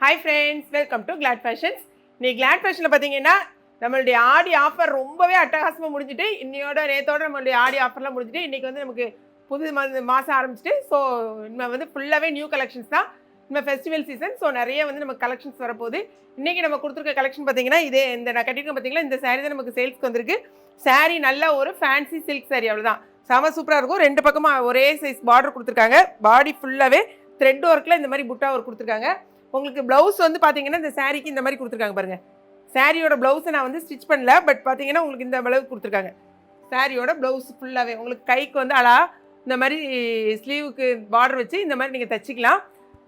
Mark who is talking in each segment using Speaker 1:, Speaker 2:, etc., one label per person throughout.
Speaker 1: Hi friends welcome to Glad Fashions நீ Glad ஃபேஷனில் பார்த்தீங்கன்னா நம்மளுடைய ஆடி ஆஃபர் ரொம்பவே அட்டகாசமாக முடிஞ்சுட்டு இன்னையோட நேத்தோட நம்மளுடைய ஆடி ஆஃபர்லாம் முடிஞ்சுட்டு இன்றைக்கி வந்து நமக்கு புது மாதம் ஆரம்பிச்சிட்டு ஸோ நம்ம வந்து ஃபுல்லாகவே நியூ கலெக்ஷன்ஸ் தான். நம்ம ஃபெஸ்டிவல் சீசன் ஸோ நிறைய வந்து நமக்கு கலெக்ஷன்ஸ் வரப்போகுது. இன்றைக்கி நம்ம கொடுத்துருக்க கலெக்ஷன் பார்த்தீங்கன்னா இதே இந்த நான் கட்டிருக்கேன் பார்த்தீங்களா இந்த saree தான் நமக்கு சேல்ஸ்க்கு வந்திருக்கு. Saree நல்ல ஒரு ஃபேன்சி சில்க் saree அவ்வளோதான் செம சூப்பராக இருக்கும். ரெண்டு பக்கமாக ஒரே சைஸ் பார்டர் கொடுத்துருக்காங்க. பாடி ஃபுல்லாகவே த்ரெட் ஒர்க்கில் இந்த மாதிரி புட்டா ஒர்க் கொடுத்துருக்காங்க. உங்களுக்கு ப்ளவுஸ் வந்து பார்த்தீங்கன்னா இந்த சாரீக்கு இந்த மாதிரி கொடுத்துருக்காங்க பாருங்கள் சாரியோட ப்ளவுஸை நான் வந்து ஸ்டிச் பண்ணல பட் பார்த்தீங்கன்னா உங்களுக்கு இந்த அளவுக்கு கொடுத்துருக்காங்க. சாரியோட ப்ளவுஸ் ஃபுல்லாகவே உங்களுக்கு கைக்கு வந்து அழா இந்த மாதிரி ஸ்லீவுக்கு பார்டர் வச்சு இந்த மாதிரி நீங்கள் தைச்சிக்கலாம்.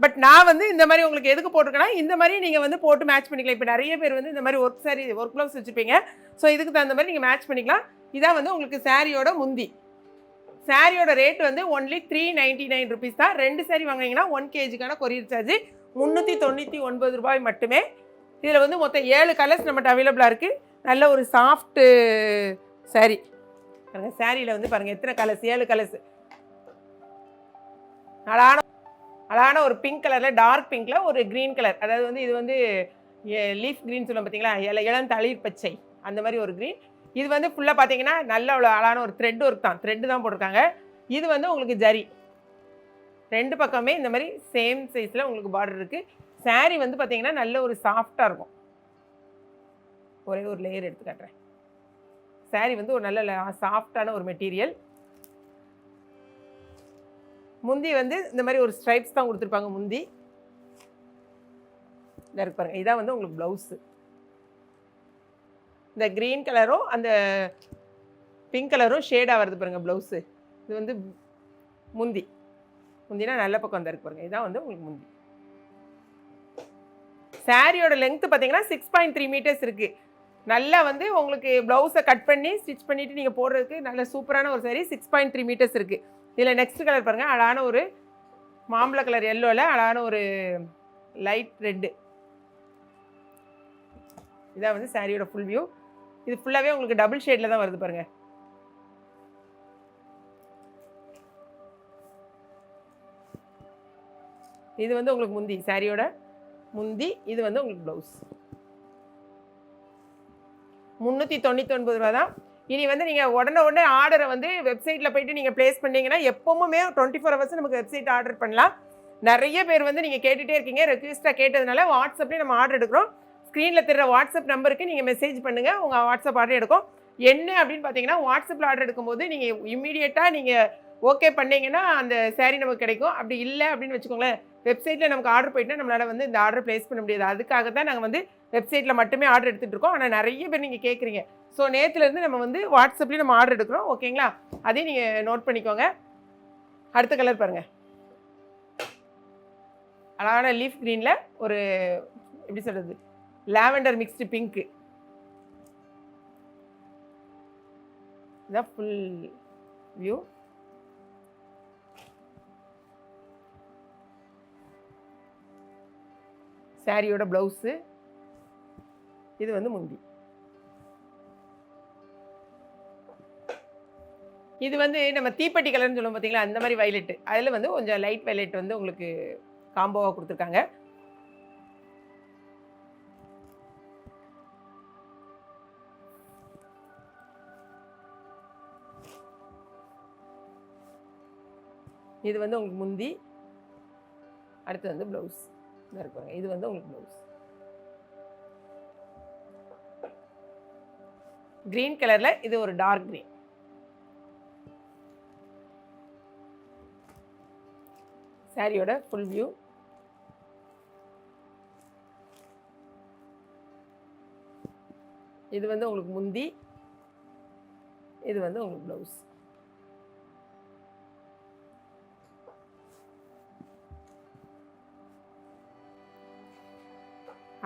Speaker 1: பட் நான் வந்து இந்த மாதிரி உங்களுக்கு எதுக்கு போட்டிருக்கேன்னா இந்த மாதிரி நீங்கள் வந்து போட்டு மேட்ச் பண்ணிக்கலாம். இப்போ நிறைய பேர் வந்து இந்த மாதிரி ஒர்க் சாரி ஒர்க் ப்ளவுஸ் வச்சுருப்பீங்க. ஸோ இதுக்கு தகுந்த மாதிரி நீங்கள் மேட்ச் பண்ணிக்கலாம். இதான் வந்து உங்களுக்கு சாரியோட முந்தி. சாரியோட ரேட் வந்து only three ninety nine rupees தான். ரெண்டு சாரி வாங்கினீங்கன்னா ஒன் கேஜிக்கான கொரியர் சார்ஜ் முந்நூற்றி தொண்ணூற்றி ஒன்பது ரூபாய் மட்டுமே. இதில் வந்து மொத்தம் ஏழு கலர்ஸ் நம்மகிட்ட அவைலபிளாக இருக்குது நல்ல ஒரு சாஃப்ட்டு சாரி பாருங்கள் சாரியில் வந்து பாருங்கள் எத்தனை கலர்ஸ் ஏழு கலர்ஸ் அழகான அழகான ஒரு பிங்க் கலரில் டார்க் பிங்க்கில் ஒரு க்ரீன் கலர் அதாவது வந்து இது வந்து லீஃப் க்ரீன் சொல்லுவோம் பார்த்தீங்களா இல இளம் தளிர் பச்சை. அந்த மாதிரி ஒரு க்ரீன் இது வந்து ஃபுல்லாக பார்த்தீங்கன்னா நல்ல அவ்வளோ அழகான ஒரு த்ரெட் ஒர்க் தான். த்ரெட்டு தான் போட்டிருக்காங்க. இது வந்து உங்களுக்கு ஜரி. ரெண்டு பக்கமே இந்த மாதிரி சேம் சைஸில் உங்களுக்கு பார்டர் இருக்குது saree வந்து பார்த்தீங்கன்னா நல்ல ஒரு சாஃப்டாக இருக்கும். ஒரே ஒரு லேயர் எடுத்து காட்டுறேன். Saree வந்து ஒரு நல்ல சாஃப்டான ஒரு மெட்டீரியல் முந்தி வந்து இந்த மாதிரி ஒரு ஸ்ட்ரைப்ஸ் தான் கொடுத்துருப்பாங்க முந்தி. இதாக இருக்கு பாருங்கள் இதான் வந்து உங்களுக்கு ப்ளவுஸு இந்த க்ரீன் கலரும் அந்த பிங்க் கலரும் ஷேடாக வருது பாருங்கள் ப்ளவுஸு இது வந்து முந்தி. முந்தினா நல்ல பக்கம் வந்திருக்கு பாருங்கள் பாருங்க. இதான் வந்து உங்களுக்கு முந்தி. சாரியோட லென்த் பார்த்தீங்கன்னா சிக்ஸ் பாயிண்ட் த்ரீ மீட்டர்ஸ் இருக்குது நல்லா வந்து உங்களுக்கு ப்ளவுஸை கட் பண்ணி ஸ்டிச் பண்ணிவிட்டு நீங்கள் போடுறதுக்கு நல்ல சூப்பரான ஒரு sari six point three metres இருக்குது இதில் நெக்ஸ்ட் கலர் பாருங்கள் அழகான ஒரு மாம்பழ கலர் எல்லோவில் அழகான ஒரு லைட் ரெட்டு இதான் வந்து சாரியோட ஃபுல் வியூ இது ஃபுல்லாகவே உங்களுக்கு டபுள் ஷேடில் தான் வருது பாருங்கள் இது வந்து உங்களுக்கு முந்தி சாரியோட முந்தி இது வந்து உங்களுக்கு ப்ளவுஸ் முந்நூற்றி தொண்ணூற்றி ஒன்பது ரூபா தான். இனி வந்து நீங்கள் உடனே உடனே ஆர்டரை வந்து வெப்சைட்டில் போயிட்டு நீங்கள் ப்ளேஸ் பண்ணீங்கன்னா எப்பவுமே டுவெண்ட்டி ஃபோர் ஹவர்ஸ் நமக்கு வெப்சைட் ஆர்டர் பண்ணலாம். நிறைய பேர் வந்து நீங்கள் கேட்டுகிட்டே இருக்கீங்க ரெக்வஸ்ட்டாக கேட்டதுனால வாட்ஸ்அப்லேயே நம்ம ஆர்டர் எடுக்கிறோம். ஸ்க்ரீனில் தெரிகிற வாட்ஸ்அப் நம்பருக்கு நீங்கள் மெசேஜ் பண்ணுங்கள் உங்கள் வாட்ஸ்அப் ஆர்டர் எடுக்கும். என்ன அப்படின்னு பார்த்தீங்கன்னா வாட்ஸ்அப்பில் ஆர்டர் எடுக்கும்போது நீங்கள் இம்மீடியட்டாக நீங்கள் ஓகே பண்ணிங்கன்னா அந்த சேரீ நமக்கு கிடைக்கும். அப்படி இல்லை அப்படின்னு வச்சுக்கோங்களேன் வெப்சைட்டில் நமக்கு ஆர்டர் போயிட்டுனா நம்மளால் வந்து இந்த ஆர்டர் ப்ளேஸ் பண்ண முடியாது. அதுக்காக தான் நாங்கள் வந்து வெப்சைட்டில் மட்டுமே ஆர்டர் எடுத்துகிட்டு இருக்கோம். ஆனால் நிறைய பேர் நீங்கள் கேட்குறீங்க ஸோ நேற்றுலேருந்து நம்ம வந்து வாட்ஸ்அப்லேயும் நம்ம ஆர்டர் எடுக்கிறோம். ஓகேங்களா அதையும் நீங்கள் நோட் பண்ணிக்கோங்க. அடுத்த கலர் பாருங்கள் அழகான லீஃப் க்ரீனில் ஒரு எப்படி சொல்கிறது லாவெண்டர் மிக்ஸ்டு பிங்க்கு இதான் ஃபுல் வியூ சாரியோட ப்ளவுஸு இது வந்து முந்தி. இது வந்து நம்ம தீப்பெட்டி கலர்னு சொல்லுவோம் பார்த்தீங்களா அந்த மாதிரி வயலட்டு அதில் வந்து கொஞ்சம் லைட் வயலட் வந்து உங்களுக்கு காம்போவாக கொடுத்துருக்காங்க. இது வந்து உங்களுக்கு முந்தி. அடுத்து வந்து ப்ளவுஸ் இருக்கும் இது வந்து உங்களுக்கு ப்ளவுஸ் க்ரீன் கலரில் இது ஒரு டார்க் க்ரீன் சாரியோட ஃபுல் வியூ இது வந்து உங்களுக்கு முந்தி. இது வந்து உங்களுக்கு ப்ளவுஸ்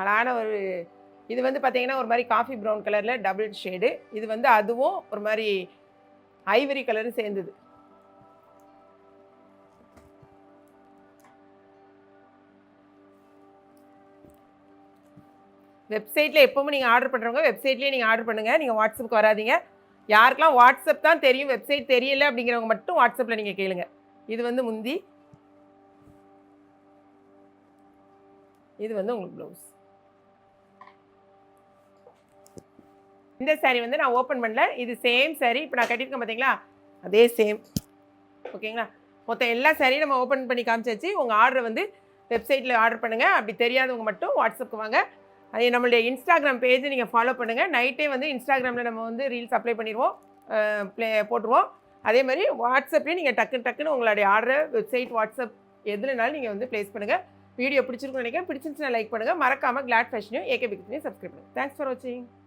Speaker 1: அழகான ஒரு இது வந்து பார்த்தீங்கன்னா ஒரு மாதிரி காஃபி ப்ரௌன் கலரில் டபுள் ஷேடு இது வந்து அதுவும் ஒரு மாதிரி ஐவரி கலரும் சேர்ந்தது. வெப்சைட்டில் எப்போவும் நீங்கள் ஆர்டர் பண்ணுறவங்க வெப்சைட்லேயே நீங்கள் ஆர்டர் பண்ணுங்கள் நீங்கள் வாட்ஸ்அப்புக்கு வராதீங்க. யாருக்கெல்லாம் வாட்ஸ்அப் தான் தெரியும் வெப்சைட் தெரியல அப்படிங்கிறவங்க மட்டும் வாட்ஸ்அப்பில் நீங்கள் கேளுங்க. இது வந்து முந்தி. இது வந்து உங்களுக்கு ப்ளவுஸ் இந்த saree வந்து நான் ஓப்பன் பண்ணல. இது சேம் saree. இப்போ நான் கட்டியிருக்கேன் பார்த்தீங்களா அதே சேம் ஓகேங்களா மொத்தம் எல்லா சாரியும் நம்ம ஓப்பன் பண்ணி காமிச்சாச்சு. உங்கள் ஆர்டரை வந்து வெப்சைட்டில் ஆர்டர் பண்ணுங்கள் அப்படி தெரியாதவங்க மட்டும் வாட்ஸ்அப்புக்கு வாங்க. அதே நம்மளுடைய இன்ஸ்டாகிராம் பேஜை நீங்கள் ஃபாலோ பண்ணுங்கள் நைட்டே வந்து இன்ஸ்டாகிராமில் நம்ம வந்து ரீல்ஸ் அப்ளை பண்ணிடுவோம். ப்ளே போட்டுருவோம். அதே மாதிரி வாட்ஸ்அப்லேயும் நீங்கள் டக்கு டக்குன்னு உங்களுடைய ஆர்டரை வெப்சைட் வாட்ஸ்அப் எதுலனாலும் நீங்கள் வந்து ப்ளேஸ் பண்ணுங்கள் வீடியோ பிடிச்சிருக்குன்னு நினைக்கிறேன். பிடிச்சிருந்துச்சுன்னா லைக் பண்ணுங்கள் மறக்காமல் கிளாட் ஃபேஷனையும் ஏகே பிக்ஸையும் சப்ஸ்கிரைப் பண்ணுங்கள் தேங்க்ஸ் ஃபார் வாட்சிங்